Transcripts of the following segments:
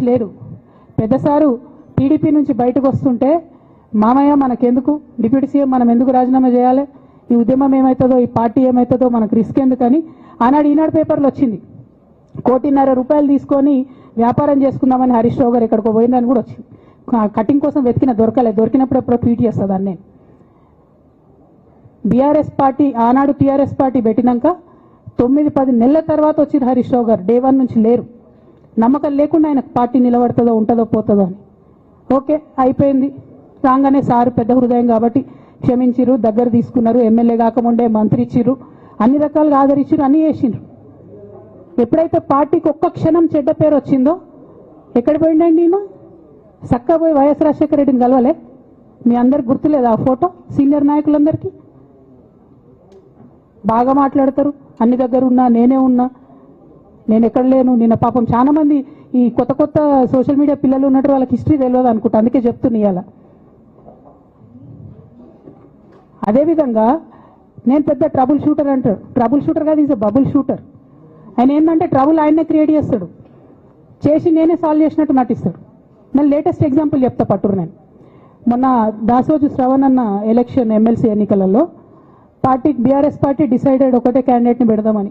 నుంచి లేరు పెద్ద సారు టీడీపీ నుంచి బయటకు వస్తుంటే మామయ్య మనకెందుకు? డిప్యూటీ సీఎం మనం ఎందుకు రాజీనామా చేయాలి? ఈ ఉద్యమం ఏమవుతుందో ఈ పార్టీ ఏమవుతుందో మనకు రిస్క్ ఎందుకని ఆనాడు ఈనాడు పేపర్లో వచ్చింది. కోటిన్నర రూపాయలు తీసుకొని వ్యాపారం చేసుకుందామని హరీష్ రావు గారు ఎక్కడికో పోయిందని కూడా వచ్చింది. కటింగ్ కోసం వెతికిన దొరకలేదు దొరికినప్పుడు ఎప్పుడో ట్వీట్ చేస్తుందని నేను బీఆర్ఎస్ పార్టీ ఆనాడు టీఆర్ఎస్ పార్టీ పెట్టినాక తొమ్మిది పది నెలల తర్వాత వచ్చింది హరీష్ రావు గారు. డే వన్ నుంచి లేరు. నమ్మకం లేకుండా ఆయన పార్టీ నిలబడుతుందో ఉంటుందో పోతుందో అని. ఓకే అయిపోయింది. రాగానే సారు పెద్ద హృదయం కాబట్టి క్షమించిరు దగ్గర తీసుకున్నారు ఎమ్మెల్యే కాకముండే మంత్రి ఇచ్చిర్రు అన్ని రకాలుగా ఆదరించారు అన్ని చేసిండ్రు ఎప్పుడైతే పార్టీకి ఒక్క క్షణం చెడ్డ పేరు వచ్చిందో ఎక్కడ పోయిండండి ఈయన? చక్కగా పోయి వైఎస్ రాజశేఖర రెడ్డిని కలవలే? మీ అందరికి గుర్తులేదు ఆ ఫోటో? సీనియర్ నాయకులందరికీ? బాగా మాట్లాడతారు. అన్ని దగ్గర ఉన్నా నేనే ఉన్నా. నేను ఎక్కడ లేను నిన్న పాపం చాలా మంది ఈ కొత్త కొత్త సోషల్ మీడియా పిల్లలు ఉన్నట్టు వాళ్ళకి హిస్టరీ తెలియదు అనుకుంటా అందుకే చెప్తున్నా ఇలా అదేవిధంగా నేను పెద్ద ట్రబుల్ షూటర్ అంటారు. ట్రబుల్ షూటర్ కాదు ఈజ్ బబుల్ షూటర్ ఆయన ఏంటంటే ట్రబుల్ ఆయన్నే క్రియేట్ చేస్తాడు. చేసి నేనే సాల్వ్ చేసినట్టు నటిస్తాడు. నేను లేటెస్ట్ ఎగ్జాంపుల్ చెప్తా పట్టురు నేను. మొన్న దాసోజు శ్రవణ్ అన్న ఎలక్షన్ ఎమ్మెల్సీ ఎన్నికలలో పార్టీ బీఆర్ఎస్ పార్టీ డిసైడెడ్ ఒకటే క్యాండిడేట్ని పెడదామని.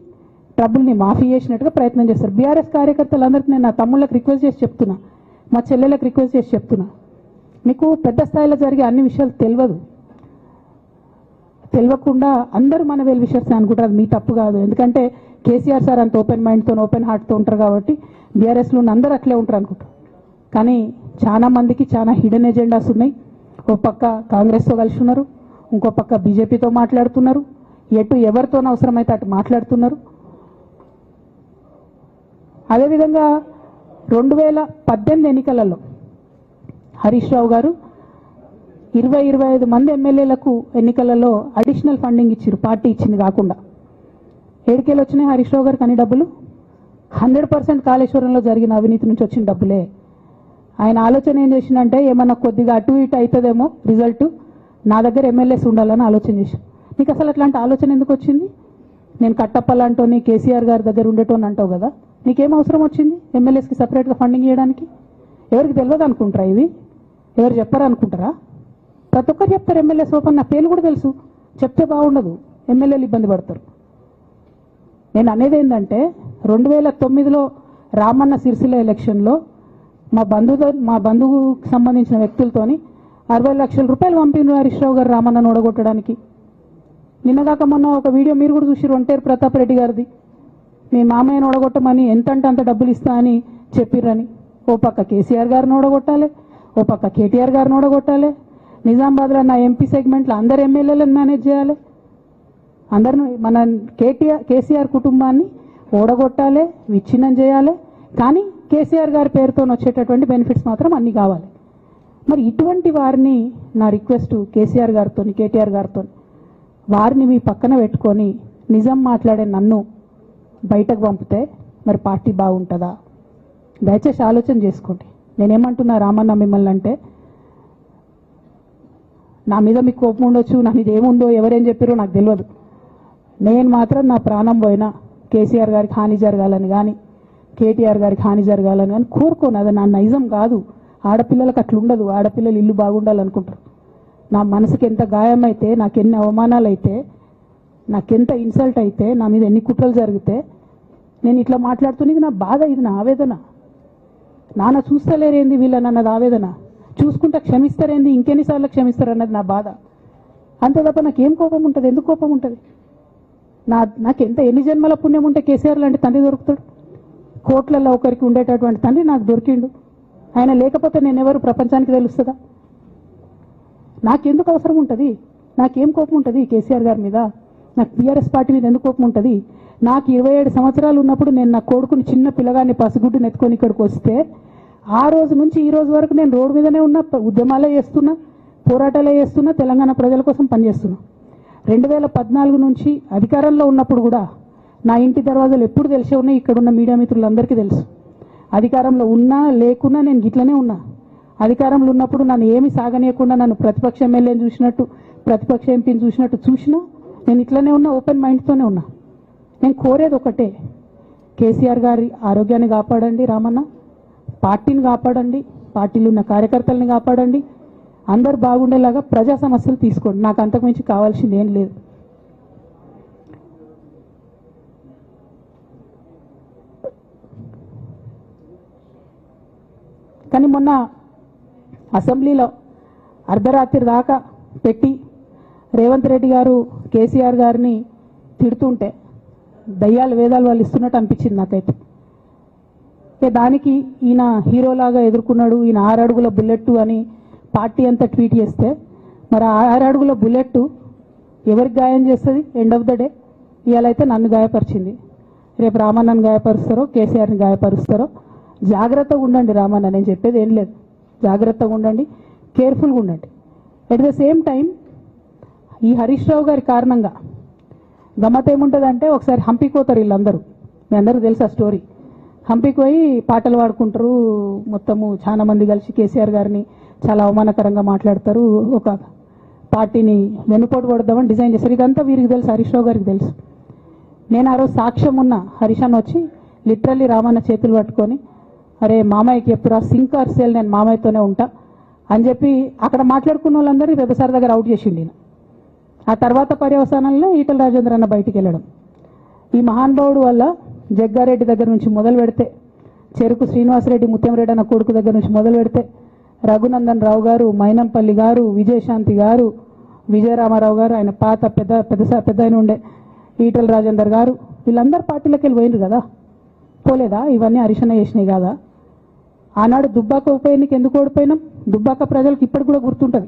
ట్రబుల్ని మాఫీ చేసినట్టుగా ప్రయత్నం చేస్తారు. బీఆర్ఎస్ కార్యకర్తలందరికీ నేను నా తమ్ముళ్ళకి రిక్వెస్ట్ చేసి చెప్తున్నా. మా చెల్లెళ్ళకి రిక్వెస్ట్ చేసి చెప్తున్నా. మీకు పెద్ద స్థాయిలో జరిగే అన్ని విషయాలు తెలియదు. తెలియకుండా అందరూ మన వెల్ విషయర్స్ అనుకుంటారు. అది మీ తప్పు కాదు. ఎందుకంటే కేసీఆర్ సార్ అంత ఓపెన్ మైండ్తో ఓపెన్ హార్ట్తో ఉంటారు కాబట్టి బీఆర్ఎస్లో ఉన్న అందరూ అట్లే ఉంటారు అనుకుంటారు కానీ చాలా మందికి చాలా హిడెన్ ఎజెండాస్ ఉన్నాయి. ఒక పక్క కాంగ్రెస్తో కలిసి ఉన్నారు. ఇంకో పక్క బీజేపీతో మాట్లాడుతున్నారు. ఎటు ఎవరితోనవసరమైతే అటు మాట్లాడుతున్నారు. అదేవిధంగా రెండు వేల పద్దెనిమిది ఎన్నికలలో హరీష్ రావు గారు ఇరవై ఇరవై ఐదు మంది ఎమ్మెల్యేలకు ఎన్నికలలో అడిషనల్ ఫండింగ్ ఇచ్చారు పార్టీ ఇచ్చింది కాకుండా. ఏడికేలు వచ్చినాయి హరీష్ రావు గారికి అన్ని డబ్బులు. హండ్రెడ్ పర్సెంట్ కాళేశ్వరంలో జరిగిన అవినీతి నుంచి వచ్చిన డబ్బులే. ఆయన ఆలోచన ఏం చేసిందంటే ఏమన్నా కొద్దిగా అటు ఇటు అవుతుందేమో రిజల్ట్ నా దగ్గర ఎమ్మెల్యేస్ ఉండాలని ఆలోచన చేశాను నీకు అసలు అట్లాంటి ఆలోచన ఎందుకు వచ్చింది? నేను కట్టప్పలాంటోని కేసీఆర్ గారి దగ్గర ఉండేటోని అంటావు కదా. నీకేం అవసరం వచ్చింది? ఎమ్మెల్యేస్కి సపరేట్గా ఫండింగ్ చేయడానికి ఎవరికి తెలియదు అనుకుంటారా ఇది ఎవరు చెప్పారు అనుకుంటారా? ప్రతి ఒక్కరు చెప్తారు ఎమ్మెల్యే ఓపెన్ నా పేర్లు కూడా తెలుసు. చెప్తే బాగుండదు. ఎమ్మెల్యేలు ఇబ్బంది పడతారు. నేను అనేది ఏంటంటే రెండు వేల తొమ్మిదిలో రామన్న సిరిసిల్ల ఎలక్షన్లో మా బంధువు మా బంధువుకు సంబంధించిన వ్యక్తులతోని అరవై లక్షల రూపాయలు పంపిన హరీష్ రావు గారు రామన్నను ఓడగొట్టడానికి. నిన్నదాకా మొన్న ఒక వీడియో మీరు కూడా చూసిరు ఒంటేరు ప్రతాప్ రెడ్డి గారిది. మీ మామయ్యను ఓడగొట్టమని ఎంతంటే అంత డబ్బులు ఇస్తా అని చెప్పిర్రని. ఓ పక్క కేసీఆర్ గారిని ఓడగొట్టాలి ఓ పక్క కేటీఆర్ గారిని ఓడగొట్టాలి నిజామాబాద్లో నా ఎంపీ సెగ్మెంట్లో అందరు ఎమ్మెల్యేలను మేనేజ్ చేయాలి. అందరిని మన కేటీఆర్ కేసీఆర్ కుటుంబాన్ని ఓడగొట్టాలి విచ్ఛిన్నం చేయాలి కానీ కేసీఆర్ గారి పేరుతో వచ్చేటటువంటి బెనిఫిట్స్ మాత్రం అన్నీ కావాలి. మరి ఇటువంటి వారిని నా రిక్వెస్ట్ కేసీఆర్ గారితో కేటీఆర్ గారితో వారిని మీ పక్కన పెట్టుకొని నిజం మాట్లాడే నన్ను బయటకు పంపితే మరి పార్టీ బాగుంటుందా? దయచేసి ఆలోచన చేసుకోండి. నేనేమంటున్నా రామన్న మిమ్మల్ని అంటే నా మీద మీకు కోపం ఉండొచ్చు నా మీద ఏముందో ఎవరేం చెప్పారో నాకు తెలియదు. నేను మాత్రం నా ప్రాణం పోయినా కేసీఆర్ గారికి హాని జరగాలని కానీ కేటీఆర్ గారికి హాని జరగాలని కానీ కోరుకోను. అది నా నైజం కాదు. ఆడపిల్లలకు అట్లుండదు. ఆడపిల్లలు ఇల్లు బాగుండాలనుకుంటారు. నా మనసుకి ఎంత గాయం అయితే నాకు ఎన్ని అవమానాలు అయితే నాకెంత ఇన్సల్ట్ అయితే నా మీద ఎన్ని కుట్రలు జరిగితే నేను ఇట్లా మాట్లాడుతున్నది నా బాధ ఇది నా ఆవేదన. నాన్న చూస్తలేరేంది వీళ్ళని అన్నది ఆవేదన? చూసుకుంటే క్షమిస్తారేంది? ఇంకెన్నిసార్లు క్షమిస్తారు అన్నది నా బాధ? అంతే తప్ప నాకేం కోపం ఉంటుంది? ఎందుకు కోపం ఉంటుంది? నా నాకు ఎంత ఎన్ని జన్మల పుణ్యం ఉంటే కేసీఆర్ లాంటి తండ్రి దొరుకుతాడు? కోట్లలో ఒకరికి ఉండేటటువంటి తండ్రి నాకు దొరికిండు. ఆయన లేకపోతే నేను ఎవరు ప్రపంచానికి తెలుస్తుందా? నాకెందుకు అవసరం ఉంటుంది? నాకేం కోపం ఉంటుంది కేసీఆర్ గారి మీద? నాకు టీఆర్ఎస్ పార్టీ మీద ఎందుకు కోపం ఉంటుంది? నాకు ఇరవై ఏడు సంవత్సరాలు ఉన్నప్పుడు నేను నా కొడుకుని చిన్న పిల్లగాన్ని పసిగుడ్డు నెత్తుకొని ఇక్కడికి వస్తే ఆ రోజు నుంచి ఈ రోజు వరకు నేను రోడ్డు మీదనే ఉన్నా ఉద్యమాలే చేస్తున్నా పోరాటాలే చేస్తున్నా తెలంగాణ ప్రజల కోసం పనిచేస్తున్నా. రెండు వేల పద్నాలుగు నుంచి అధికారంలో ఉన్నప్పుడు కూడా నా ఇంటి దర్వాజాలు ఎప్పుడు తెలిసే ఉన్నాయి? ఇక్కడ ఉన్న మీడియా మిత్రులందరికీ తెలుసు. అధికారంలో ఉన్నా లేకున్నా నేను గిట్లనే ఉన్నా. అధికారంలో ఉన్నప్పుడు నన్ను ఏమి సాగనీయకుండా నన్ను ప్రతిపక్ష ఎమ్మెల్యేని చూసినట్టు ప్రతిపక్ష ఎంపీని చూసినట్టు చూసినా నేను ఇట్లనే ఉన్నా ఓపెన్ మైండ్తోనే ఉన్నా. నేను కోరేది ఒకటే కేసీఆర్ గారి ఆరోగ్యాన్ని కాపాడండి రామన్న పార్టీని కాపాడండి పార్టీలు ఉన్న కార్యకర్తల్ని కాపాడండి అందరు బాగుండేలాగా ప్రజా సమస్యలు తీసుకోండి. నాకు అంతకుమించి కావాల్సింది ఏం లేదు. కానీ మొన్న అసెంబ్లీలో అర్ధరాత్రి దాకా పెట్టి రేవంత్ రెడ్డి గారు కేసీఆర్ గారిని తిడుతుంటే దయ్యాలు వేదాలు వాళ్ళు ఇస్తున్నట్టు అనిపించింది నాకైతే. దానికి ఈయన హీరోలాగా ఎదుర్కొన్నాడు ఈయన ఆరడుగుల బుల్లెట్ అని పార్టీ అంతా ట్వీట్ చేస్తే మరి ఆ ఆరడుగుల బుల్లెట్ ఎవరికి గాయం చేస్తుంది? ఎండ్ ఆఫ్ ద డే ఇవాళైతే నన్ను గాయపరిచింది. రేపు రామన్నను గాయపరుస్తారో కేసీఆర్ని గాయపరుస్తారో జాగ్రత్తగా ఉండండి రామన్న నేను చెప్పేది ఏం లేదు. జాగ్రత్తగా ఉండండి కేర్ఫుల్గా ఉండండి. ఎట్ ద సేమ్ టైం ఈ హరీష్ రావు గారి కారణంగా గమ్మత్ ఏముంటుందంటే ఒకసారి హంపికోతారు వీళ్ళందరూ. మీ అందరూ తెలుసు ఆ స్టోరీ? హంపికి పోయి పాటలు పాడుకుంటారు. మొత్తము చాలా మంది కలిసి కేసీఆర్ గారిని చాలా అవమానకరంగా మాట్లాడతారు. ఒక పార్టీని వెన్నుపోటు కొడదామని డిజైన్ చేశారు ఇదంతా వీరికి తెలుసు హరీష్ రావు గారికి తెలుసు. నేను ఆ రోజు సాక్ష్యం ఉన్న హరీష్ అన్న వచ్చి లిటరల్లీ రామన్న చేతులు పట్టుకొని అరే మామయ్యకి చెప్పురా సింక్ ఆర్ సేల్ నేను మామయ్యతోనే ఉంటా అని చెప్పి అక్కడ మాట్లాడుకున్న వాళ్ళందరూ వెబసార్ దగ్గర అవుట్ చేసిండి నేను ఆ తర్వాత పర్యవసానంలో ఈటల రాజేంద్ర అన్న బయటికి వెళ్ళడం. ఈ మహానుభావుడు వల్ల జగ్గారెడ్డి దగ్గర నుంచి మొదలు పెడితే చెరుకు శ్రీనివాసరెడ్డి ముత్యంరెడ్డి అన్న కొడుకు దగ్గర నుంచి మొదలు పెడితే రఘునందన్ రావు గారు మైనంపల్లి గారు విజయశాంతి గారు విజయరామారావు గారు ఆయన పాత పెద్ద పెద్ద పెద్ద ఆయన ఉండే ఈటల రాజేందర్ గారు వీళ్ళందరూ పార్టీలోకి వెళ్ళి కదా? పోలేదా? ఇవన్నీ అరిశన చేసినాయి కదా? ఆనాడు దుబ్బాక ఉప ఎన్నిక ఎందుకు ఓడిపోయినాం? దుబ్బాక ప్రజలకు ఇప్పటికి కూడా గుర్తుంటుంది.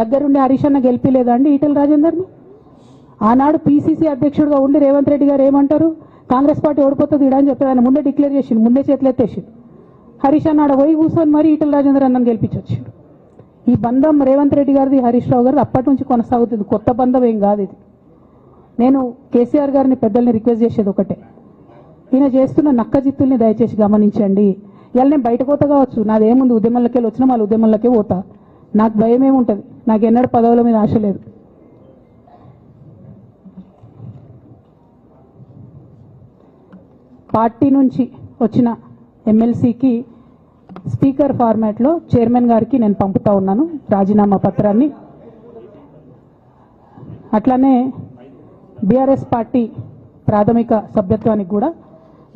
దగ్గరుండి హరీష్ అన్న గెలిపిలేదా అండి ఈటల రాజేందర్ని? ఆనాడు పీసీసీ అధ్యక్షుడిగా ఉండి రేవంత్ రెడ్డి గారు ఏమంటారు? కాంగ్రెస్ పార్టీ ఓడిపోతుంది ఇడా అని చెప్పి ఆయన ముందే డిక్లేర్ చేసిండు. ముందే చేతులు ఎత్తేసిండు. హరీష్ అన్న ఆడ పోయి కూర్చొని మరి ఈటల రాజేందర్ అన్నను గెలిపించొచ్చిండు. ఈ బంధం రేవంత్ రెడ్డి గారిది హరీష్ రావు గారిది అప్పటి నుంచి కొనసాగుతుంది. కొత్త బంధం ఏం కాదు ఇది. నేను కేసీఆర్ గారిని పెద్దల్ని రిక్వెస్ట్ చేసేది ఒకటే. ఈయన చేస్తున్న నక్క జిత్తుల్ని దయచేసి గమనించండి. ఇవాళ నేను బయట పోతా కావచ్చు. నాదేముంది ఉద్యమంలోకి వెళ్ళి వచ్చినా వాళ్ళ ఉద్యమంలోకే పోతా. నాకు భయం ఏముంటుంది నాకు ఎన్నడూ పదవుల మీద ఆశ లేదు. పార్టీ నుంచి వచ్చిన ఎమ్మెల్సీకి స్పీకర్ ఫార్మాట్లో చైర్మన్ గారికి నేను పంపుతా ఉన్నాను. రాజీనామా పత్రాన్ని. అట్లానే బీఆర్ఎస్ పార్టీ ప్రాథమిక సభ్యత్వానికి కూడా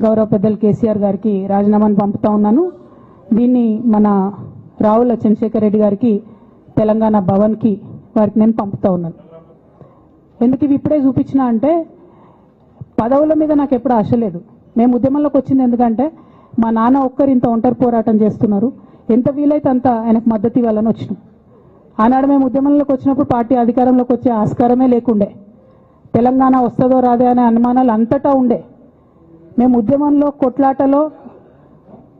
గౌరవ పెద్దలు కేసీఆర్ గారికి రాజీనామాను పంపుతా ఉన్నాను. దీన్ని మన రావుల చంద్రశేఖర్ రెడ్డి గారికి తెలంగాణ భవన్కి వారికి నేను పంపుతా ఉన్నాను. ఎందుకు ఇవి ఇప్పుడే చూపించినా అంటే పదవుల మీద నాకు ఎప్పుడు ఆశ లేదు. మేము ఉద్యమంలోకి వచ్చింది ఎందుకంటే మా నాన్న ఒక్కరు ఇంత ఒంటరి పోరాటం చేస్తున్నారు. ఎంత వీలైతే అంత ఆయనకు మద్దతు ఇవ్వాలని వచ్చినాం. ఆనాడు మేము ఉద్యమంలోకి వచ్చినప్పుడు పార్టీ అధికారంలోకి వచ్చే ఆస్కారమే లేకుండే. తెలంగాణ వస్తుందో రాదే అనే అనుమానాలు అంతటా ఉండే. మేము ఉద్యమంలో కొట్లాటలో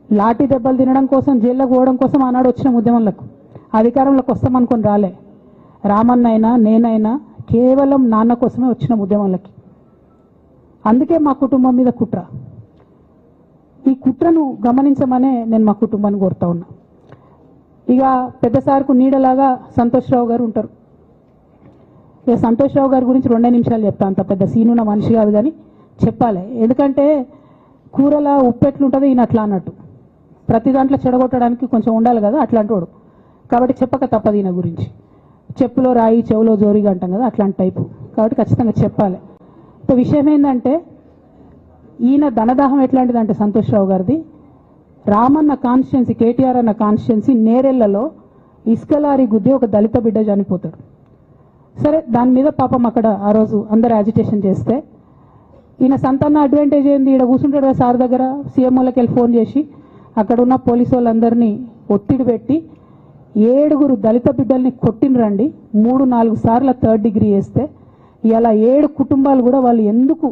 లాఠీ దెబ్బలు తినడం కోసం జైల్లోకి పోవడం కోసం ఆనాడు వచ్చిన ఉద్యమంలకు అధికారంలోకి వస్తామనుకొని రాలే. రామన్న అయినా నేనైనా కేవలం నాన్న కోసమే వచ్చిన ఉద్యమంలోకి అందుకే మా కుటుంబం మీద కుట్ర. ఈ కుట్రను గమనించమనే నేను మా కుటుంబాన్ని కోరుతా ఉన్నా. ఇక పెద్దసార్కు నీడలాగా సంతోష్రావు గారు ఉంటారు. ఇక సంతోషరావు గారి గురించి రెండే నిమిషాలు చెప్తా అంత పెద్ద సీనున్న మనిషి కాదు కానీ చెప్పాలి. ఎందుకంటే కూరల ఉప్పెట్లు ఉంటుంది ఈయన అట్లా అన్నట్టు. ప్రతి దాంట్లో చెడగొట్టడానికి కొంచెం ఉండాలి కదా అట్లాంటి వాడు కాబట్టి చెప్పక తప్పదు ఈయన గురించి. చెప్పులో రాయి చెవులో జోరిగా అంటాం కదా అట్లాంటి టైపు. కాబట్టి ఖచ్చితంగా చెప్పాలి. ఇక విషయం ఏంటంటే ఈయన ధనదాహం ఎట్లాంటిదంటే సంతోష్ రావు గారిది రామన్న కాన్స్టిట్యున్సీ కేటీఆర్ అన్న కాన్స్టిట్యున్సీ నేరెళ్ళలో ఇసుక గుద్ది ఒక దళిత బిడ్డ చనిపోతాడు. సరే దాని మీద పాపం అక్కడ ఆ రోజు అందరు యాజిటేషన్ చేస్తే ఈయన సంతాన అడ్వాంటేజ్ ఏంది? ఇక్కడ కూర్చుంటాడు కదా సార్ దగ్గర సీఎం వాళ్ళకి వెళ్ళి ఫోన్ చేసి అక్కడ ఉన్న పోలీసు వాళ్ళందరినీ ఒత్తిడి పెట్టి ఏడుగురు దళిత బిడ్డల్ని కొట్టినరండి మూడు నాలుగు సార్ల థర్డ్ డిగ్రీ వేస్తే ఇలా ఏడు కుటుంబాలు కూడా వాళ్ళు ఎందుకు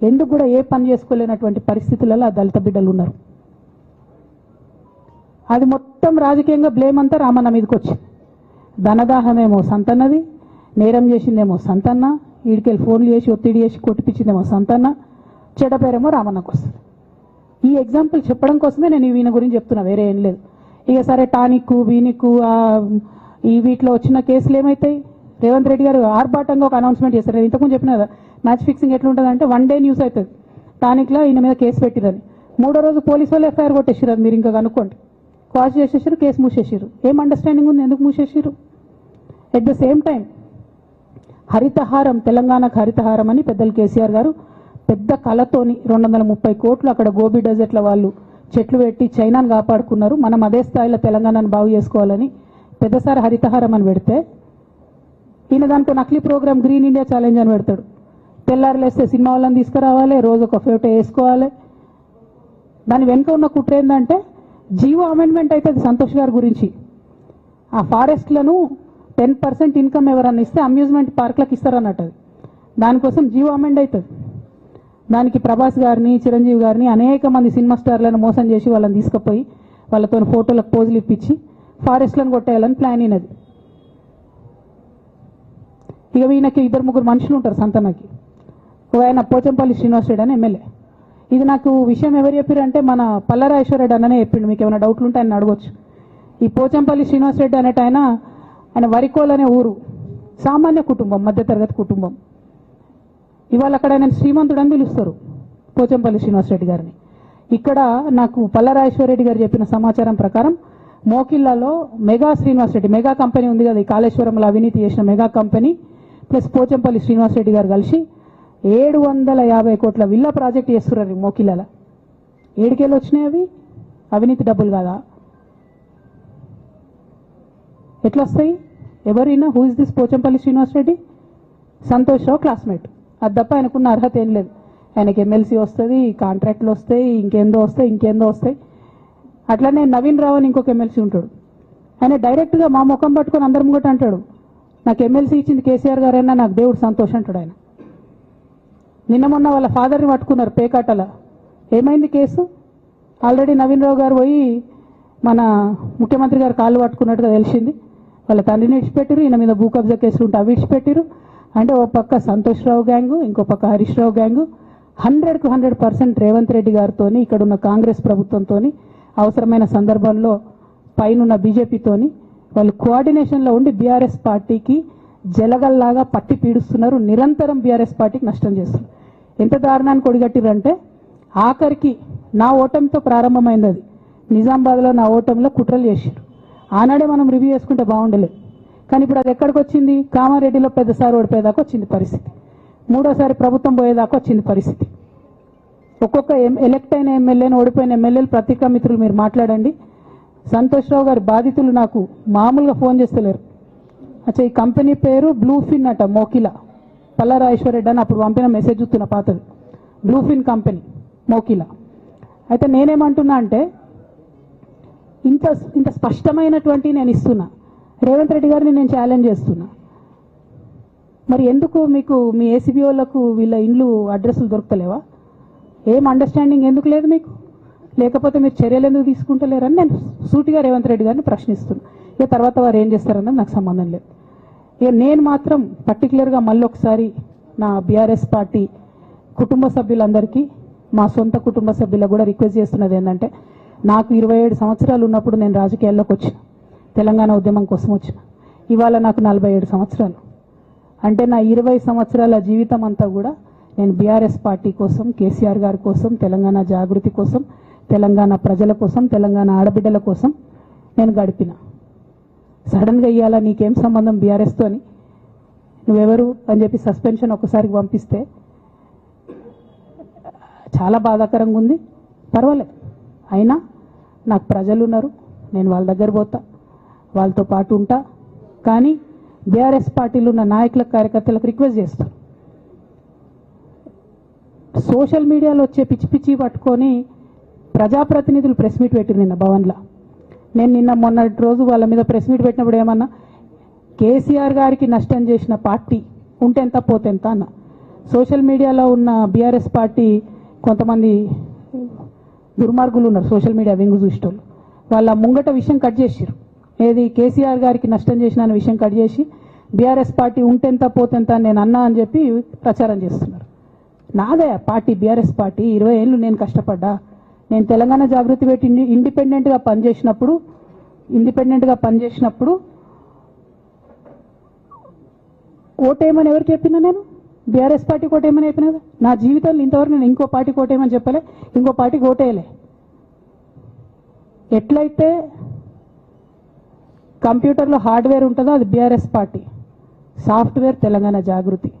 ఎందుకు కూడా ఏ పని చేసుకోలేనటువంటి పరిస్థితులలో ఆ దళిత బిడ్డలు ఉన్నారు. అది మొత్తం రాజకీయంగా బ్లేమ్ అంతా రామన్న మీదకి వచ్చింది ధనదాహమేమో సంతన్నది నేరం చేసిందేమో సంతన్న వీడికెళ్ళి ఫోన్లు చేసి ఒత్తిడి చేసి కొట్టిపించిందేమో సంతన్న చెడపేరేమో రామన్నకు వస్తుంది ఈ ఎగ్జాంపుల్ చెప్పడం కోసమే నేను ఈ వీణ గురించి చెప్తున్నా వేరే ఏం లేదు. ఇక సరే టానిక్ వీనిక్ ఈ వీటిలో వచ్చిన కేసులు ఏమవుతాయి రేవంత్ రెడ్డి గారు ఆర్భాటంగా ఒక అనౌన్స్మెంట్ చేశారు. నేను ఇంతకుముందు చెప్పిన కదా మ్యాచ్ ఫిక్సింగ్ ఎట్లుంటుంది అంటే వన్ డే న్యూస్ అవుతుంది. టానిక్లో ఈయన మీద కేసు పెట్టిరని మూడో రోజు పోలీసు వాళ్ళు ఎఫ్ఐఆర్ కొట్టేసారు అది మీరు ఇంకా కనుక్కోండి. క్వాష్ చేసేసారు కేసు మూసేసారు ఏం అండర్స్టాండింగ్ ఉంది? ఎందుకు మూసేసారు at the same time Harithaharam తెలంగాణకు హరితహారం అని పెద్దలు కేసీఆర్ గారు పెద్ద కళతోని రెండు వందల ముప్పై కోట్లు అక్కడ గోబీ డెజర్ట్ల వాళ్ళు చెట్లు పెట్టి చైనాను కాపాడుకున్నారు. మనం అదే స్థాయిలో తెలంగాణను బాగు చేసుకోవాలని పెద్దసారి హరితహారం అని పెడితే ఈయన దాంట్లో నకిలీ ప్రోగ్రామ్ గ్రీన్ ఇండియా ఛాలెంజ్ అని పెడతాడు. తెల్లారులేస్తే సినిమా వాళ్ళని తీసుకురావాలి రోజు ఒక ఫోటో వేసుకోవాలి. దాని వెనుక ఉన్న కుట్ర ఏంటంటే జీవో అమెండ్మెంట్ అయితే సంతోష్ గారి గురించి. ఆ ఫారెస్ట్లను టెన్ పర్సెంట్ ఇన్కమ్ ఎవరన్నా ఇస్తే అమ్యూజ్మెంట్ పార్క్లకు ఇస్తారన్నట్టు అది. దానికోసం జీవో అమెండ్ అవుతుంది. దానికి ప్రభాస్ గారిని చిరంజీవి గారిని అనేక మంది సినిమా స్టార్లను మోసం చేసి వాళ్ళని తీసుకుపోయి వాళ్ళతో ఫోటోలకు పోజులు ఇప్పించి ఫారెస్ట్లను కొట్టేయాలని ప్లాన్ అయినది ఇక ఈయనకి ఇద్దరు ముగ్గురు మనుషులు ఉంటారు సంతనకి. ఒక ఆయన పోచంపల్లి శ్రీనివాస్ రెడ్డి అని ఎమ్మెల్యే. ఇది నాకు విషయం ఎవరు చెప్పారంటే మన పల్లరాజేశ్వరరెడ్డి అన్ననే చెప్పిండు. మీకు ఏమైనా డౌట్లు ఉంటే ఆయన అడగొచ్చు. ఈ పోచంపల్లి శ్రీనివాస్ రెడ్డి అనేట ఆయన ఆయన వరికోల్ అనే ఊరు సామాన్య కుటుంబం మధ్యతరగతి కుటుంబం. ఇవాళ అక్కడ ఆయన శ్రీమంతుడు అని పిలుస్తారు. పోచంపల్లి శ్రీనివాసరెడ్డి గారిని. ఇక్కడ నాకు పల్లరాజేశ్వరరెడ్డి గారు చెప్పిన సమాచారం ప్రకారం మోకిల్లాలో మెగా శ్రీనివాసరెడ్డి మెగా కంపెనీ ఉంది కదా ఈ కాళేశ్వరంలో అవినీతి చేసిన mega company plus Pochampally Srinivas Reddy గారు కలిసి ఏడు వందల యాభై కోట్ల విల్లా ప్రాజెక్ట్ చేస్తున్నారు మోకిల్లాల. ఏడుకేళ్ళు వచ్చినాయి అవి? అవినీతి డబ్బులు కాదా? ఎట్లా వస్తాయి ఎవరైనా who is this Pochampally Srinivas Reddy Santosh Rao classmate అది తప్ప ఆయనకున్న అర్హత ఏం లేదు. ఆయనకి ఎమ్మెల్సీ వస్తుంది కాంట్రాక్ట్లు వస్తాయి ఇంకేందో వస్తాయి ఇంకేందో వస్తాయి. అట్లనే నవీన్ రావు అని ఇంకొక ఎమ్మెల్సీ ఉంటాడు. ఆయన డైరెక్ట్గా మా ముఖం పట్టుకొని అందరం కూడా అంటాడు. నాకు ఎమ్మెల్సీ ఇచ్చింది కేసీఆర్ గారైనా నాకు దేవుడు సంతోషం అంటాడు ఆయన. నిన్న మొన్న వాళ్ళ ఫాదర్ని పట్టుకున్నారు పేకాటల. ఏమైంది కేసు? ఆల్రెడీ నవీన్ రావు గారు పోయి మన ముఖ్యమంత్రి గారు కాళ్ళు పట్టుకున్నట్టుగా తెలిసింది. వాళ్ళ తండ్రిని ఇడిచిపెట్టిరు ఈయన మీద భూ కబ్జా కేసులు ఉంటే అవి ఇడిచిపెట్టిరు అంటే ఓ పక్క సంతోష్ రావు గ్యాంగు ఇంకో పక్క హరీష్ రావు గ్యాంగు హండ్రెడ్కు హండ్రెడ్ పర్సెంట్ రేవంత్ రెడ్డి గారితో ఇక్కడ ఉన్న కాంగ్రెస్ ప్రభుత్వంతో అవసరమైన సందర్భంలో పైనున్న బీజేపీతోని వాళ్ళు కోఆర్డినేషన్లో ఉండి బీఆర్ఎస్ పార్టీకి జలగల్లాగా పట్టి పీడుస్తున్నారు. నిరంతరం బీఆర్ఎస్ పార్టీకి నష్టం చేస్తున్నారు. ఎంత దారుణానికి ఒడిగట్టిరంటే ఆఖరికి నా ఓటమితో ప్రారంభమైంది అది. నిజామాబాద్లో నా ఓటమిలో కుట్రలు చేశారు ఆనాడే మనం రివ్యూ చేసుకుంటే బాగుండలేదు కానీ ఇప్పుడు అది ఎక్కడికి వచ్చింది? కామారెడ్డిలో పెద్దసారి ఓడిపోయేదాకా వచ్చింది పరిస్థితి. మూడోసారి ప్రభుత్వం పోయేదాకా వచ్చింది పరిస్థితి. ఒక్కొక్క ఎం- ఎలక్ట్ అయిన ఎమ్మెల్యేని ఓడిపోయిన ఎమ్మెల్యేలు పత్రికా మిత్రులు మీరు మాట్లాడండి. సంతోష్రావు గారి బాధితులు నాకు మామూలుగా ఫోన్ చేస్తలేరు. అచ్చా ఈ కంపెనీ పేరు బ్లూఫిన్ అట మోకిలా. పల్లరాజేశ్వరరెడ్డి అని అప్పుడు పంపిన మెసేజ్ చూస్తున్న పాతది. Bluefin company Mokila. అయితే నేనేమంటున్నా అంటే ఇంత ఇంత స్పష్టమైనటువంటి నేను ఇస్తున్నా. రేవంత్ రెడ్డి గారిని నేను ఛాలెంజ్ చేస్తున్నా. మరి ఎందుకు మీకు మీ ఏసీబీఓలకు వీళ్ళ ఇండ్లు అడ్రస్లు దొరకలేవా? ఏం అండర్స్టాండింగ్ ఎందుకు లేదు మీకు? లేకపోతే మీరు చర్యలు ఎందుకు తీసుకుంటలేరని నేను సూటిగా రేవంత్ రెడ్డి గారిని ప్రశ్నిస్తున్నా. ఇక తర్వాత వారు ఏం చేస్తారన్నది నాకు సంబంధం లేదు. ఇక నేను మాత్రం పర్టికులర్గా మళ్ళీ ఒకసారి నా బీఆర్ఎస్ పార్టీ కుటుంబ సభ్యులందరికీ మా సొంత కుటుంబ సభ్యులకు కూడా రిక్వెస్ట్ చేస్తున్నది ఏంటంటే నాకు ఇరవై ఏడు సంవత్సరాలు ఉన్నప్పుడు నేను రాజకీయాల్లోకి వచ్చిన. తెలంగాణ ఉద్యమం కోసం వచ్చిన. ఇవాళ నాకు నలభై ఏడు సంవత్సరాలు. అంటే నా ఇరవై సంవత్సరాల జీవితం అంతా కూడా నేను బీఆర్ఎస్ పార్టీ కోసం కేసీఆర్ గారి కోసం తెలంగాణ జాగృతి కోసం తెలంగాణ ప్రజల కోసం తెలంగాణ ఆడబిడ్డల కోసం నేను గడిపిన. సడన్గా ఇవాళ నీకేం సంబంధం బీఆర్ఎస్తో అని? నువ్వెవరు అని చెప్పి సస్పెన్షన్ ఒకసారికి పంపిస్తే చాలా బాధాకరంగా ఉంది. పర్వాలేదు. అయినా నాకు ప్రజలు ఉన్నారు నేను వాళ్ళ దగ్గర పోతా. వాళ్ళతో పాటు ఉంటా. కానీ బీఆర్ఎస్ పార్టీలో ఉన్న నాయకుల కార్యకర్తలకు రిక్వెస్ట్ చేస్తాను సోషల్ మీడియాలో వచ్చే పిచ్చి పిచ్చి పట్టుకొని ప్రజాప్రతినిధులు ప్రెస్ మీట్ పెట్టిన నిన్న భవన్లో. నేను నిన్న మొన్నటి రోజు వాళ్ళ మీద ప్రెస్ మీట్ పెట్టినప్పుడు ఏమన్నా కేసీఆర్ గారికి నష్టం చేసిన పార్టీ ఉంటే ఎంత పోతే ఎంత అన్న. సోషల్ మీడియాలో ఉన్న బీఆర్ఎస్ పార్టీ కొంతమంది దుర్మార్గులు ఉన్నారు సోషల్ మీడియా వెంగు చూసేటోళ్ళు. వాళ్ళ ముంగట విషయం కట్ చేసిరు ఏది కేసీఆర్ గారికి నష్టం చేసిన విషయం కట్ చేసి బీఆర్ఎస్ పార్టీ ఉంటెంత పోతెంత నేను అన్నా అని చెప్పి ప్రచారం చేస్తున్నారు. నాదే పార్టీ బీఆర్ఎస్ పార్టీ. ఇరవై ఏళ్ళు నేను కష్టపడ్డా. నేను తెలంగాణ జాగృతి పెట్టి ఇండిపెండెంట్గా పనిచేసినప్పుడు ఇండిపెండెంట్గా పనిచేసినప్పుడు ఓటేయమని ఎవరు చెప్పినా నేను? బీఆర్ఎస్ పార్టీ ఓటేయమని చెప్పినా నా జీవితంలో ఇంతవరకు నేను ఇంకో పార్టీ ఓటేయమని చెప్పలే ఇంకో పార్టీకి ఓటేయలే. ఎట్లయితే కంప్యూటర్లో హార్డ్వేర్ ఉంటుందో అది BRS party. Software Telangana Jagruthi.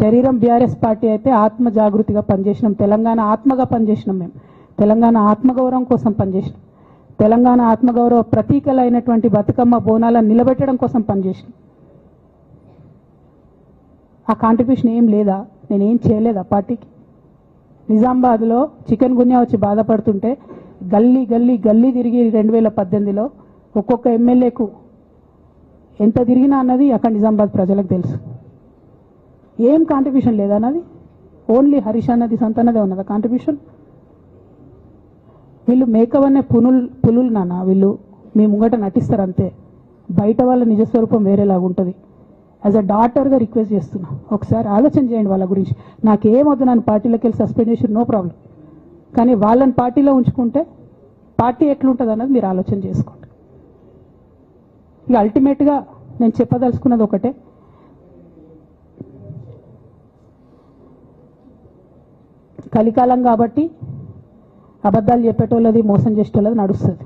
శరీరం బీఆర్ఎస్ పార్టీ అయితే ఆత్మ జాగృతిగా పనిచేసినాం. తెలంగాణ ఆత్మగా పనిచేసినాం మేము. తెలంగాణ ఆత్మగౌరవం కోసం పనిచేసినాం. తెలంగాణ ఆత్మగౌరవ ప్రతీకలైనటువంటి బతుకమ్మ బోనాలను నిలబెట్టడం కోసం పనిచేసినాం. ఆ కాంట్రిబ్యూషన్ ఏం లేదా? నేనేం చేయలేదా పార్టీకి? నిజామాబాద్లో చికెన్ గున్యా వచ్చి బాధపడుతుంటే గల్లీ గల్లీ గల్లీ తిరిగి రెండు వేల పద్దెనిమిదిలో ఒక్కొక్క ఎమ్మెల్యేకు ఎంత తిరిగినా అన్నది అక్కడ నిజామాబాద్ ప్రజలకు తెలుసు. ఏం కాంట్రిబ్యూషన్ లేదన్నది ఓన్లీ హరీష్ అన్నది సంతన్నదే ఉన్నదా కాంట్రిబ్యూషన్ వీళ్ళు మేకవనే పునులు పులులు నాన్న వీళ్ళు మీ ముంగట నటిస్తారు అంతే. బయట వాళ్ళ నిజస్వరూపం వేరేలాగా ఉంటుంది. యాజ్ అ డాటర్గా రిక్వెస్ట్ చేస్తున్నా. ఒకసారి ఆలోచన చేయండి వాళ్ళ గురించి. నాకేమొద్దు నన్ను పార్టీలోకి వెళ్ళి సస్పెండ్ చేసి నో ప్రాబ్లం కానీ వాళ్ళని పార్టీలో ఉంచుకుంటే పార్టీ ఎట్లుంటుంది అన్నది మీరు ఆలోచన చేసుకోండి. ఇక అల్టిమేట్గా నేను చెప్పదలుచుకున్నది ఒకటే. కలికాలం కాబట్టి అబద్ధాలు చెప్పేటోళ్ళది మోసం చేసేటోళ్ళది నడుస్తుంది.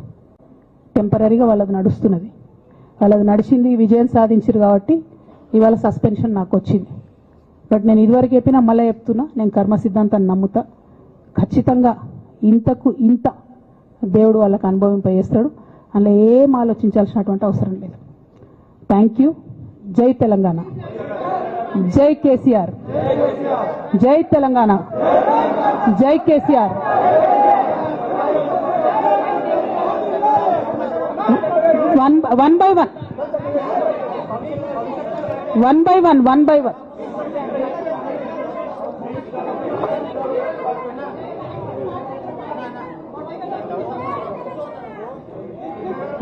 టెంపరీగా వాళ్ళది నడుస్తున్నది. వాళ్ళది నడిచింది విజయం సాధించారు కాబట్టి ఇవాళ సస్పెన్షన్ నాకు వచ్చింది. బట్ నేను ఇదివరకు చెప్పినా మళ్ళీ చెప్తున్నా నేను కర్మ సిద్ధాంతాన్ని నమ్ముతా. ఖచ్చితంగా ఇంతకు ఇంత దేవుడు వాళ్ళకి అనుభవింపజేస్తాడు. అందులో ఏం ఆలోచించాల్సినటువంటి అవసరం లేదు. థ్యాంక్ యూ జై తెలంగాణ. జై కేసీఆర్. జై తెలంగాణ. జై KCR. One one by one one by one one by one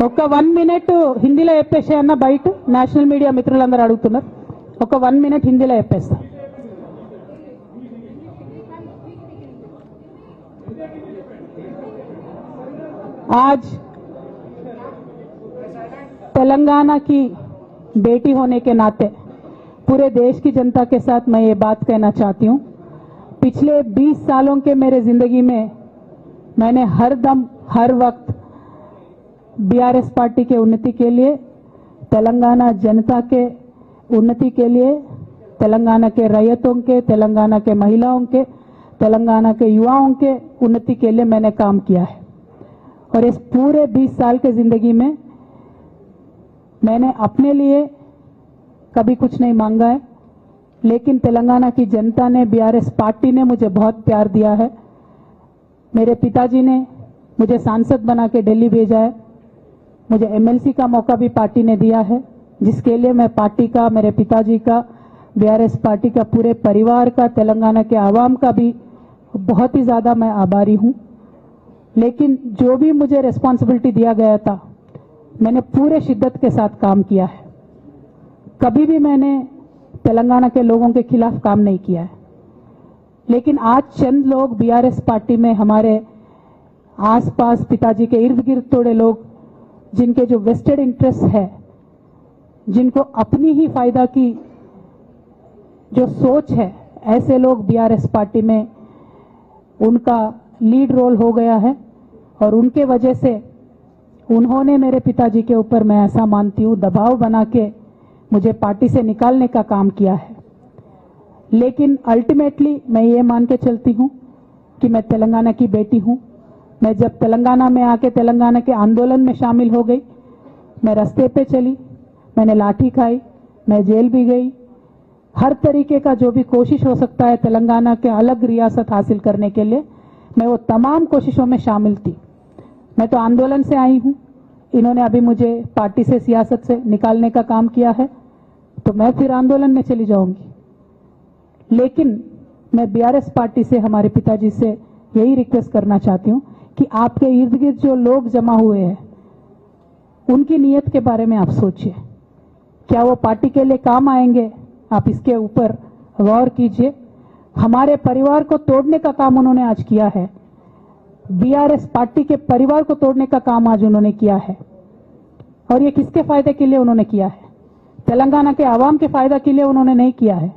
ఒక వన్ మినిట్ హిందీలో చెప్పేసే అన్న బయట నేషనల్ మీడియా మిత్రులందరూ అడుగుతున్నారు ఒక వన్ మినిట్ హిందీలో చెప్పేస్తా आज तेलंगाना की बेटी होने के नाते पूरे देश की जनता के साथ मैं ये बात कहना चाहती हूँ पिछले 20 सालों के मेरे जिंदगी में मैंने हर दम हर वक्त बीआरएस पार्टी के उन्नति के लिए, तेलंगाना जनता के उन्नति के लिए, तेलंगाना के रैयतों के, तेलंगाना के महिलाओं के, तेलंगाना के युवाओं के उन्नति के लिए मैंने काम किया है। और इस पूरे 20 साल के ज़िंदगी में मैंने अपने लिए कभी कुछ नहीं मांगा है, लेकिन तेलंगाना की जनता ने बीआरएस पार्टी ने मुझे बहुत प्यार दिया है। मेरे पिताजी ने मुझे सांसद बना के दिल्ली भेजा है। मुझे एमएलसी का मौका भी पार्टी ने दिया है, जिसके लिए मैं पार्टी का, मेरे पिताजी का बीआरएस पार्टी का पूरे परिवार का, तेलंगाना के आवाम का भी बहुत ही ज़्यादा मैं आभारी हूँ। लेकिन जो भी मुझे रिस्पॉन्सिबिलिटी दिया गया था, मैंने पूरे शिद्दत के साथ काम किया है। कभी भी मैंने तेलंगाना के लोगों के खिलाफ काम नहीं किया है। लेकिन आज चंद लोग बीआरएस पार्टी में हमारे आसपास पिताजी के इर्द गिर्द थोड़े लोग जिनके जो वेस्टेड इंटरेस्ट है, जिनको अपनी ही फ़ायदा की जो सोच है, ऐसे लोग बीआरएस पार्टी में उनका लीड रोल हो गया है और उनके वजह से उन्होंने मेरे पिताजी के ऊपर मैं ऐसा मानती हूँ दबाव बना के मुझे पार्टी से निकालने का काम किया है। लेकिन अल्टीमेटली मैं ये मान के चलती हूँ कि मैं तेलंगाना की बेटी हूँ। मैं जब तेलंगाना में आके तेलंगाना के आंदोलन में शामिल हो गई, मैं रास्ते पे चली, मैंने लाठी खाई, मैं जेल भी गई। हर तरीके का जो भी कोशिश हो सकता है तेलंगाना के अलग रियासत हासिल करने के लिए, मैं वो तमाम कोशिशों में शामिल थी। मैं तो आंदोलन से आई हूँ। इन्होंने अभी मुझे पार्टी से, सियासत से निकालने का काम किया है तो मैं फिर आंदोलन में चली जाऊँगी। लेकिन मैं बीआरएस पार्टी से, हमारे पिताजी से यही रिक्वेस्ट करना चाहती हूँ कि आपके इर्द गिर्द जो लोग जमा हुए हैं, उनकी नीयत के बारे में आप सोचिए। क्या वो पार्टी के लिए काम आएँगे? आप इसके ऊपर गौर कीजिए। हमारे परिवार को तोड़ने का काम उन्होंने आज किया है। बीआरएस पार्टी के परिवार को तोड़ने का काम आज उन्होंने किया है। और ये किसके फ़ायदे के लिए उन्होंने किया है? तेलंगाना के आवाम के फ़ायदा के लिए उन्होंने नहीं किया है।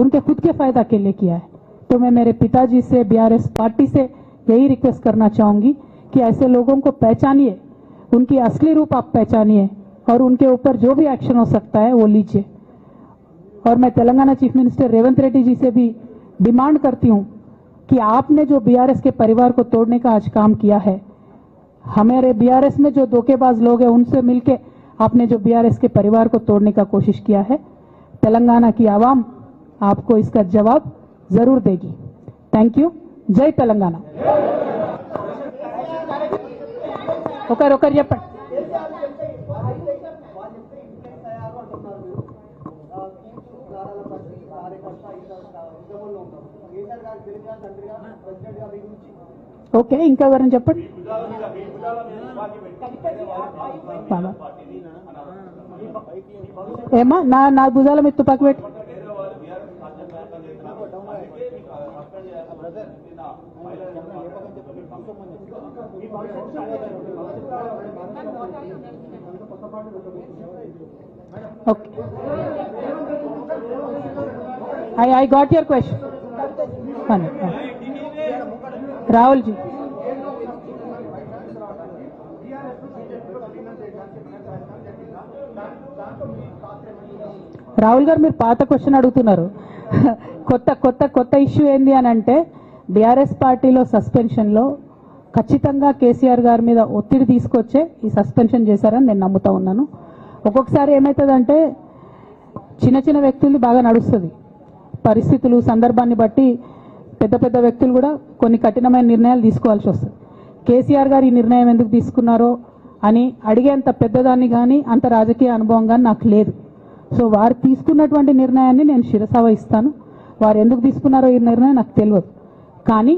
उनके खुद के फ़ायदा के लिए किया है। तो मैं मेरे पिताजी से बीआरएस पार्टी से यही रिक्वेस्ट करना चाहूँगी कि ऐसे लोगों को पहचानिए, उनकी असली रूप आप पहचानिए और उनके ऊपर जो भी एक्शन हो सकता है वो लीजिए। और मैं तेलंगाना चीफ मिनिस्टर रेवंत रेड्डी जी से भी डिमांड करती हूँ कि आपने जो बीआरएस के परिवार को तोड़ने का आज काम किया है, हमारे बीआरएस में जो धोखेबाज लोग हैं, उनसे मिलके आपने जो बीआरएस के परिवार को तोड़ने का कोशिश किया है, तेलंगाना की आवाम आपको इसका जवाब ज़रूर देगी। थैंक यू జై తెలంగాణ. ఒకరు ఒకరు చెప్పండి. ఓకే ఇంకా ఎవరైనా చెప్పండి ఏమా నా నా భుజాల మీద తుపాకి పెట్టి. I I got your question Rahul ji Rahul గారు మీరు పాత క్వశ్చన్ అడుగుతున్నారు. కొత్త కొత్త కొత్త ఇష్యూ ఏంది అని అంటే బీఆర్ఎస్ పార్టీలో సస్పెన్షన్లో ఖచ్చితంగా కేసీఆర్ గారి మీద ఒత్తిడి తీసుకొచ్చే ఈ సస్పెన్షన్ చేశారని నేను నమ్ముతా ఉన్నాను. ఒక్కొక్కసారి ఏమవుతుందంటే చిన్న చిన్న వ్యక్తులు బాగా నడుస్తుంది. పరిస్థితులు సందర్భాన్ని బట్టి పెద్ద పెద్ద వ్యక్తులు కూడా కొన్ని కఠినమైన నిర్ణయాలు తీసుకోవాల్సి వస్తుంది. కేసీఆర్ గారు ఈ నిర్ణయం ఎందుకు తీసుకున్నారో అని అడిగేంత పెద్దదాన్ని కానీ అంత రాజకీయ అనుభవం కానీ నాకు లేదు. సో వారు తీసుకున్నటువంటి నిర్ణయాన్ని నేను శిరసావ ఇస్తాను వారు ఎందుకు తీసుకున్నారో ఈ నిర్ణయం నాకు తెలియదు. కానీ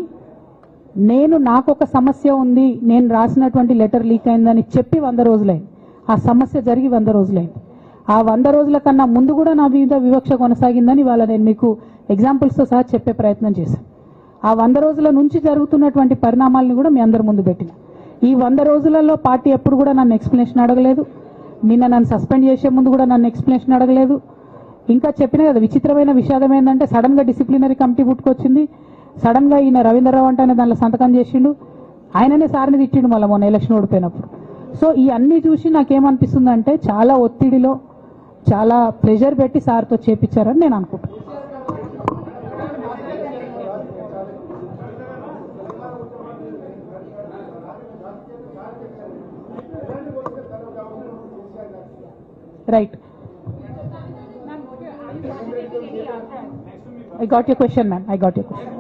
నేను నాకు ఒక సమస్య ఉంది నేను రాసినటువంటి లెటర్ లీక్ అయిందని చెప్పి వంద రోజులైంది. ఆ సమస్య జరిగి వంద రోజులైంది. ఆ వంద రోజుల కన్నా ముందు కూడా నా మీద వివక్ష కొనసాగిందని ఇవాళ నేను మీకు ఎగ్జాంపుల్స్తో సహా చెప్పే ప్రయత్నం చేశాను. ఆ వంద రోజుల నుంచి జరుగుతున్నటువంటి పరిణామాలను కూడా మీ అందరి ముందు పెట్టిన. ఈ వంద రోజులలో పార్టీ ఎప్పుడు కూడా నన్ను ఎక్స్ప్లెనేషన్ అడగలేదు. నిన్న నన్ను సస్పెండ్ చేసే ముందు కూడా నన్ను ఎక్స్ప్లెనేషన్ అడగలేదు. ఇంకా చెప్పిన కదా విచిత్రమైన విషాదం ఏంటంటే సడన్గా డిసిప్లినరీ కమిటీ పుట్టుకొచ్చింది. సడన్గా ఈయన రవీంద్రరావు అంటే ఆయన దాంట్లో సంతకం చేసిండు. ఆయననే సార్ని తిట్టిండు మళ్ళీ మొన్న ఎలక్షన్ ఓడిపోయినప్పుడు. సో ఈ అన్ని చూసి నాకేమనిపిస్తుంది అంటే చాలా ఒత్తిడిలో చాలా ప్రెషర్ పెట్టి సార్తో చేపించారని నేను అనుకుంటున్నాను right I got you question ma'am I got you question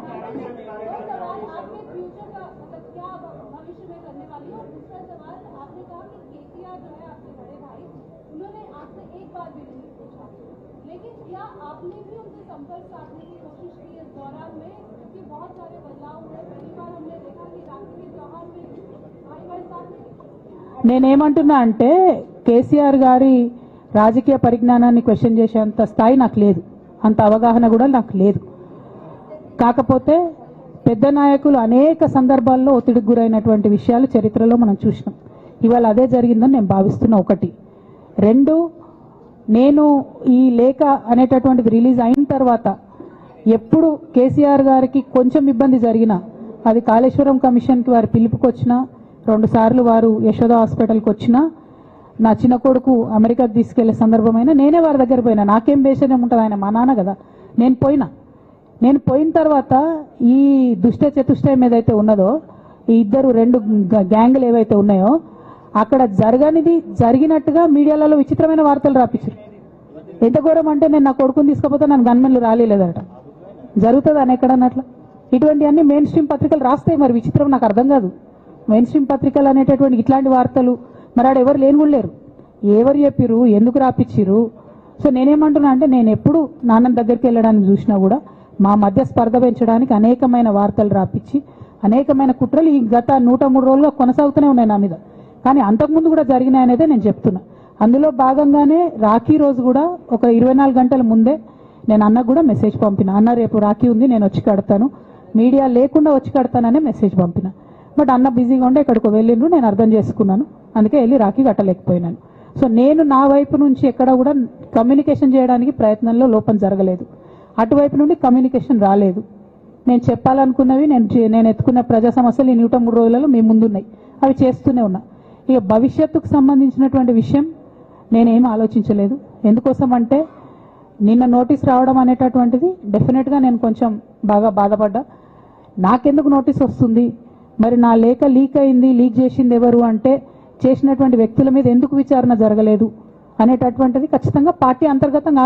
నేనేమంటున్నా అంటే కేసీఆర్ గారి రాజకీయ పరిజ్ఞానాన్ని క్వశ్చన్ చేసేంత స్థాయి నాకు లేదు. అంత అవగాహన కూడా నాకు లేదు. కాకపోతే పెద్ద నాయకులు అనేక సందర్భాల్లో ఒత్తిడికి గురైనటువంటి విషయాలు చరిత్రలో మనం చూసినాం. ఇవాళ అదే జరిగిందని నేను భావిస్తున్నా ఒకటి. రెండు నేను ఈ లేఖ అనేటటువంటిది రిలీజ్ అయిన తర్వాత ఎప్పుడు కేసీఆర్ గారికి కొంచెం ఇబ్బంది జరిగినా అది కాళేశ్వరం కమిషన్కి వారు పిలుపుకొచ్చినా రెండు సార్లు వారు యశోద హాస్పిటల్కి వచ్చినా నా చిన్న కొడుకు అమెరికా తీసుకెళ్ళే సందర్భమైనా నేనే వారి దగ్గర పోయినా. నాకేం బేసనే ఉంటుంది? ఆయన మా నాన్న కదా. నేను పోయినా. నేను పోయిన తర్వాత ఈ దుష్ట చతుష్టయం ఏదైతే ఉన్నదో ఈ ఇద్దరు రెండు గ్యాంగులు ఏవైతే ఉన్నాయో అక్కడ జరగనిది జరిగినట్టుగా మీడియాలలో విచిత్రమైన వార్తలు రాపించారు. ఎంత ఘోరం అంటే నేను నా కొడుకుని తీసుకపోతే నన్ను గన్మెన్లు రాలేదట జరుగుతుంది అని ఎక్కడన్నట్ల? ఇటువంటివన్నీ మెయిన్ స్ట్రీమ్ పత్రికలు రాస్తాయి మరి. విచిత్రం నాకు అర్థం కాదు. మెయిన్ స్ట్రీమ్ పత్రికలు అనేటటువంటి ఇట్లాంటి వార్తలు మరి ఆడ ఎవరు లేని కూడా లేరు. ఎవరు చెప్పిర్రు ఎందుకు రాపిచ్చిర్రు? సో నేనేమంటున్నా అంటే నేను ఎప్పుడు నాన్న దగ్గరికి వెళ్ళడానికి చూసినా కూడా మా మధ్య స్పర్ధ పెంచడానికి అనేకమైన వార్తలు రాపిచ్చి అనేకమైన కుట్రలు ఈ గత నూట మూడు రోజులుగా కొనసాగుతూనే ఉన్నాయి నా మీద. కానీ అంతకుముందు కూడా జరిగినాయనేదే నేను చెప్తున్నా. అందులో భాగంగానే రాఖీ రోజు కూడా ఒక ఇరవై నాలుగు గంటల ముందే నేను అన్న కూడా మెసేజ్ పంపిన. అన్న రేపు రాఖీ ఉంది నేను వచ్చి కడతాను. మీడియా లేకుండా వచ్చి కడతాననే మెసేజ్ పంపిన. బట్ అన్న బిజీగా ఉండే ఇక్కడికి వెళ్ళిండ్రు నేను అర్థం చేసుకున్నాను. అందుకే వెళ్ళి రాఖీ కట్టలేకపోయినాను. సో నేను నా వైపు నుంచి ఎక్కడ కూడా కమ్యూనికేషన్ చేయడానికి ప్రయత్నంలో లోపం జరగలేదు. అటువైపు నుండి కమ్యూనికేషన్ రాలేదు. నేను చెప్పాలనుకున్నవి నేను నేను ఎత్తుకున్న ప్రజా సమస్యలు ఈ నూట మూడు రోజులలో మీ ముందున్నాయి. అవి చేస్తూనే ఉన్నా. ఇక భవిష్యత్తుకు సంబంధించినటువంటి విషయం నేనేం ఆలోచించలేదు. ఎందుకోసం అంటే నిన్న నోటీస్ రావడం అనేటటువంటిది డెఫినెట్గా నేను కొంచెం బాగా బాధపడ్డా. నాకెందుకు నోటీస్ వస్తుంది? మరి నా లేఖ లీక్ అయింది లీక్ చేసింది ఎవరు అంటే చేసినటువంటి వ్యక్తుల మీద ఎందుకు విచారణ జరగలేదు అనేటటువంటిది ఖచ్చితంగా పార్టీ అంతర్గతంగా